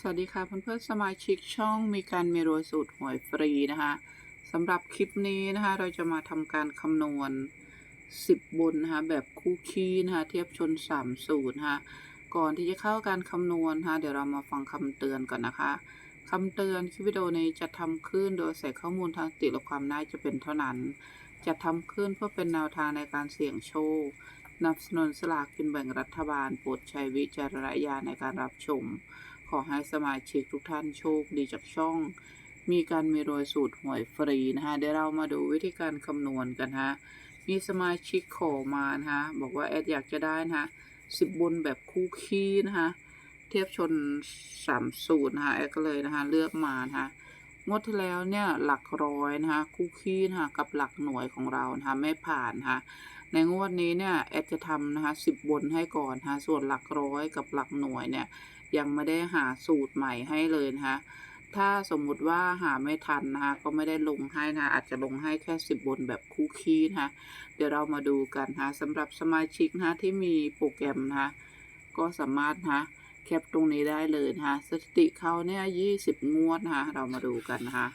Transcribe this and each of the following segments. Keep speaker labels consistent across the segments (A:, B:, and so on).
A: สวัสดีค่ะเพื่อนๆสมาชิกช่องมีการมีรวยสูตรหวยฟรีนะคะสำหรับคลิปนี้นะคะเราจะมาทำการคำนวณ 10 บนนะคะแบบคู่คีนะคะเทียบชน 3 สูตรนะคะก่อนที่จะเข้าการคำนวณนะคะเดี๋ยวเรามาฟังคำเตือนก่อนนะคะคำเตือนคลิปวิดีโอนี้จะทำขึ้นโดยใส่ข้อมูลทางติและความน่าจะเป็นเท่านั้น จะทำขึ้นเพื่อเป็นแนวทางในการเสี่ยงโชคนับสนุนสลากกินแบ่งรัฐบาลโปรดใช้วิจารณญาณในการรับชม ขอให้สมาชิกทุกท่านโชคดีจากช่อง มีการมีรวยสูตรหวยฟรีนะคะเดี๋ยวเรามาดูวิธีการคำนวณกันฮะมีสมาชิกขอมานะคะบอกว่าแอดอยากจะได้นะคะสิบบนแบบคู่ขี้นะคะเทียบชนสามสูตรนะคะแอดก็เลยนะคะเลือกมานะคะ งวดที่แล้วเนี่ยหลักร้อยนะคะคู่ขี้นะคะกับหลักหน่วยของเรานะคะไม่ผ่านนะคะในงวดนี้เนี่ยแอดจะทำนะคะสิบบนให้ก่อนนะคะส่วนหลักร้อยกับหลักหน่วยเนี่ยยังไม่ได้หาสูตรใหม่ให้เลยนะคะถ้าสมมุติว่าหาไม่ทันนะคะก็ไม่ได้ลงให้นะอาจจะลงให้แค่สิบบนแบบคู่คี้นะคะเดี๋ยวเรามาดูกันนะคะสำหรับสมาชิกนะคะที่มีโปรแกรมนะคะก็สามารถนะคะ แคปตรงนี้ได้เลยนะคะสถิติเขาเนี่ยยี่สิบงวดนะคะเรามาดูกันนะคะ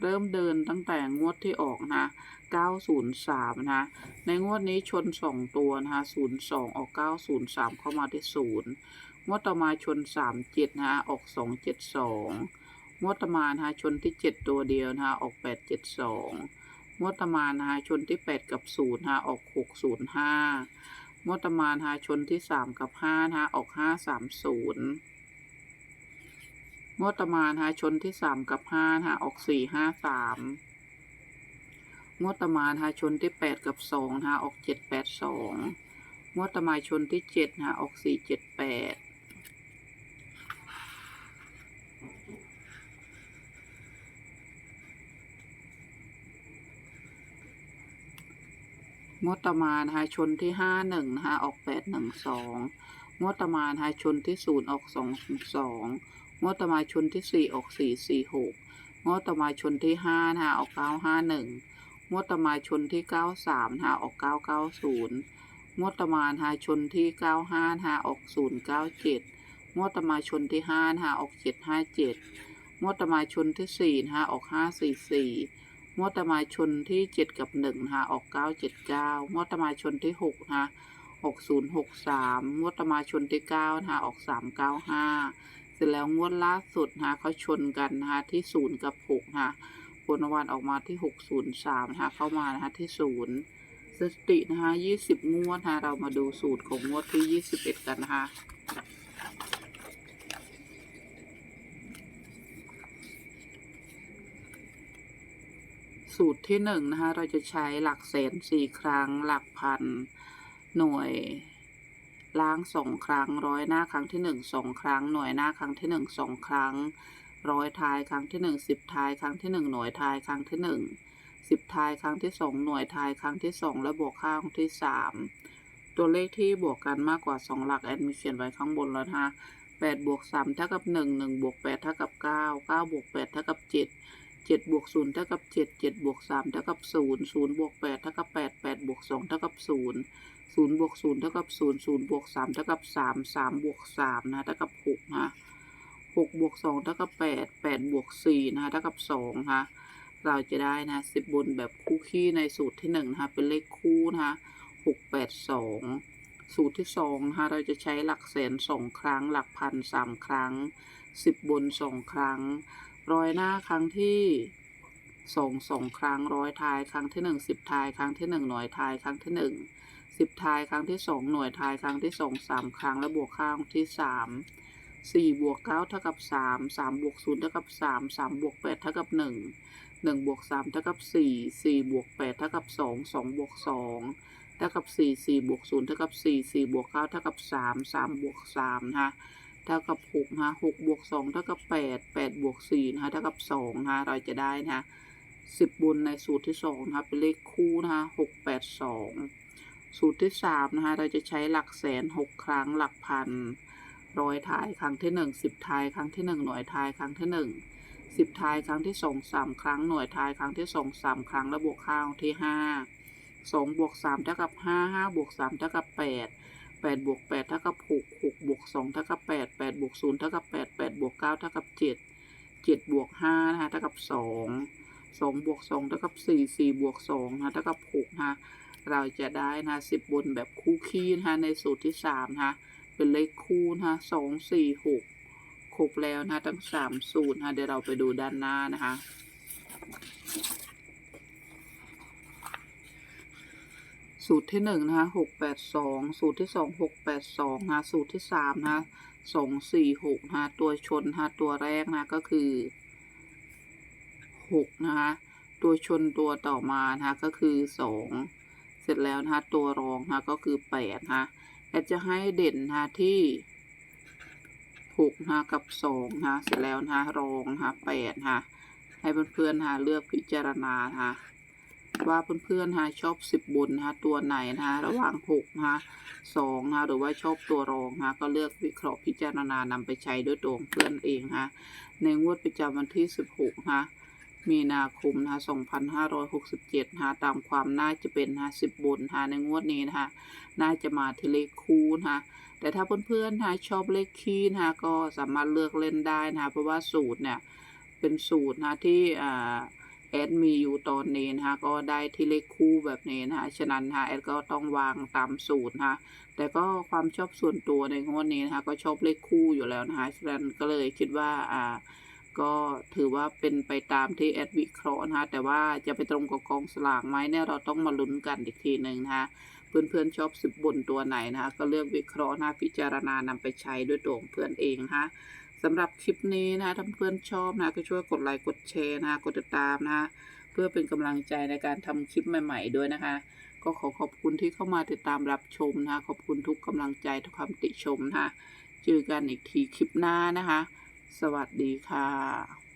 A: เริ่มเดินตั้งแต่งวดที่ออกนะ 903 นะคะในงวดนี้ชน 2 ตัวนะคะ 02 ออก 903 เข้ามาที่ 0 งวดต่อมาชน 37นะคะออก 272 งวดต่อมานะคะชนที่ 7 ตัวเดียวนะคะออก 872 งวดต่อมานะคะชนที่ 8 กับ0นะคะออก 605 งวดตมานหาชนที่3กับ5นะคะออก530งวดตมานหาชนที่3กับ5นะคะออก453งวดตมานหาชนที่8กับ2นะคะออก782งวดต่อมาชนที่7นะคะออก478 งวดต่อมานะคะชนที่ห้าหนึ่งนะคะออกแปดหนึ่งสองงวดต่อมานะคะชนที่ศูนย์ออกสองสองงวดต่อมาชนที่สี่ออกสี่สี่หกงวดต่อมาชนที่ห้านะคะออกเก้าห้าหนึ่งงวดต่อมาชนที่เก้าสามนะคะออกเก้าเก้าศูนย์งวดต่อมานะคะชนที่เก้าห้านะคะออกศูนย์เก้าเจ็ดงวดต่อมาชนที่ห้านะคะออกเจ็ดห้าเจ็ดงวดต่อมาชนที่สี่นะคะออกห้าสี่สี่ งวดตมาชนที่เจ็ดกับหนึ่งนะคะออกเก้าเจ็ดเก้างวดตมาชนที่หกนะคะหกศูนย์หกสามงวดตมาชนที่เก้านะคะออกสามเก้าห้าเสร็จแล้วงวดล่าสุดนะคะเขาชนกันนะคะที่ศูนย์กับหกนะคะผลรางวัลออกมาที่หกศูนย์สามนะคะเข้ามานะคะที่ศูนย์สถิตินะคะยี่สิบงวดนะคะเรามาดูสูตรของงวดที่ยี่สิบเอ็ดกันนะคะ สูตรที่หนึ่งนะคะ เราจะใช้หลักแสนสี่ครั้ง หลักพัน หน่วย ล้างสองครั้ง ร้อยหน้าครั้งที่หนึ่งสองครั้ง หน่วยหน้าครั้งที่หนึ่งสองครั้ง ร้อยท้ายครั้งที่หนึ่งสิบท้ายครั้งที่หนึ่งหน่วยท้ายครั้งที่หนึ่งสิบท้ายครั้งที่สองหน่วยท้ายครั้งที่สองและบวกข้างที่สามตัวเลขที่บวกกันมากกว่าสองหลักแอดมิเขียนไว้ข้างบนแล้วนะคะแปดบวกสามเท่ากับหนึ่งหนึ่งบวกแปดเท่ากับเก้าเก้าบวกแปดเท่ากับเจ็ด จ็ดบวกศูนย์เท่ากับเจ็ดเจ็ดบวกสามเท่ากับศูนย์ศูนย์บวกแปดเท่ากับแปดแปดบวกสองเท่ากับศูนย์ศูนย์บวกศูนย์เท่ากับศูนย์ศูนย์บวกสามเท่ากับสามสามบวกสามนะเท่ากับหกนะหกบวกสองเท่ากับแปดแปดบวกสี่นะเท่ากับสองนะคะเราจะได้นะสิบบนแบบคู่ขี้ในสูตรที่หนึ่งนะคะเป็นเลขคู่นะคะหกแปดสองสูตรที่สองนะคะเราจะใช้หลักแสนสองครั้ง หลักพันสามครั้งสิบบนสองครั้ง ร้อยหน้าครั้งที่สองสองครั้งร้อยท้าย ครั้งที่หนึ่งสิบท้าย ครั้งที่หนึ่งหน่วยท้าย ครั้งที่หนึ่งสิบท้าย ครั้งที่สองหน่วยท้าย ครั้งที่สองสามครั้ง และบวกข้างที่สามสี่บวกเก้าเท่ากับสามสามบวกศูนย์เท่ากับสามสามบวกแปดเท่ากับหนึ่งหนึ่งบวกสามเท่ากับสี่สี่บวกแปดเท่ากับสองสองบวกสองเท่ากับสี่สี่บวกศูนย์เท่ากับสี่สี่บวกเก้าเท่ากับสามสามบวกสามนะคะ เท่ากับหกนะคะหกบวกสองเท่ากับแปดแปดบวกสี่นะคะเท่ากับสองนะคะเราจะได้นะคะสิบบนในสูตรที่สองนะคะเป็นเลขคู่นะคะหกแปดสองสูตรที่สามนะคะเราจะใช้หลักแสนหกครั้งหลักพันร้อยท้ายครั้งที่หนึ่งสิบท้ายครั้งที่หนึ่งหน่วยท้ายครั้งที่หนึ่งสิบท้ายครั้งที่สองสามครั้งหน่วยท้ายครั้งที่สองสามครั้งและบวกข้างที่ห้าสองบวกสามเท่ากับห้าห้าบวกสามเท่ากับแปด แปดบวกแปดเท่ากับหกหกบวกสองเท่ากับแปดแปดบวกศูนย์เท่ากับแปดแปดบวกเก้าเท่ากับเจ็ดเจ็ดบวกห้านะคะเท่ากับสองสองบวกสองเท่ากับสี่สี่บวกสองนะคะเท่ากับหกนะคะเราจะได้นะคะสิบบนแบบคู่คีนะคะในสูตรที่สามนะเป็นเลขคู่นะคะสองสี่หกครบแล้วนะคะทั้งสามสูตรนะคะเดี๋ยวเราไปดูด้านหน้านะคะ สูตรที่หนึ่งนะคะหกแปดสองสูตรที่สองหกแปดสองนะคะสูตรที่สามนะคะสองสี่หกนะคะตัวชนนะคะตัวแรกนะคะก็คือหกนะคะตัวชนตัวต่อมานะคะก็คือสองเสร็จแล้วนะคะตัวรองนะคะก็คือแปดนะคะแอดจะให้เด่นนะคะที่หกนะคะกับสองนะคะเสร็จแล้วนะคะรองนะคะแปดนะคะให้เพื่อนๆนะคะเลือกพิจารณานะคะ ว่าเพื่อนๆฮะชอบสิบบนฮะตัวไหนนะฮะระหว่างหกฮะสองฮะหรือว่าชอบตัวรองฮะก็เลือกวิเคราะห์พิจารณานำไปใช้ด้วยตัวเพื่อนเองฮะในงวดประจำวันที่สิบหกฮะมีนาคมนะสองพันห้าร้อยหกสิบเจ็ดฮะตามความน่าจะเป็นฮะสิบบนฮะในงวดนี้นะฮะน่าจะมาที่เลขคูณฮะแต่ถ้าเพื่อนๆฮะชอบเลขคี่นะฮะก็สามารถเลือกเล่นได้นะฮะเพราะว่าสูตรเนี่ยเป็นสูตรนะที่อ่า แอดมีอยู่ตอนนี้นะคะก็ได้ที่เลขคู่แบบนี้นะคะฉะนั้นนะคะแอดก็ต้องวางตามสูตรนะคะแต่ก็ความชอบส่วนตัวในงวดนี้นะคะก็ชอบเลขคู่อยู่แล้วนะคะฉะนั้นก็เลยคิดว่าอ่าก็ถือว่าเป็นไปตามที่แอดวิเคราะห์นะคะแต่ว่าจะไปตรงกับกองสลากไหมเนี่ยเราต้องมาลุ้นกันอีกทีหนึ่งนะคะเพื่อนๆชอบสิบบนตัวไหนนะคะก็เลือกวิเคราะห์นะพิจารณานำไปใช้ด้วยตัวของเพื่อนเองนะคะ สำหรับคลิปนี้นะถ้าเพื่อนชอบนะก็ช่วยกดไลค์กดแชร์นะกดติดตามนะเพื่อเป็นกำลังใจในการทำคลิปใหม่ ๆ ด้วยนะคะ ก็ขอขอบคุณที่เข้ามาติดตามรับชมนะคะขอบคุณทุกกำลังใจทุกคำติชมนะคะเจอกันอีกทีคลิปหน้านะคะ สวัสดีค่ะ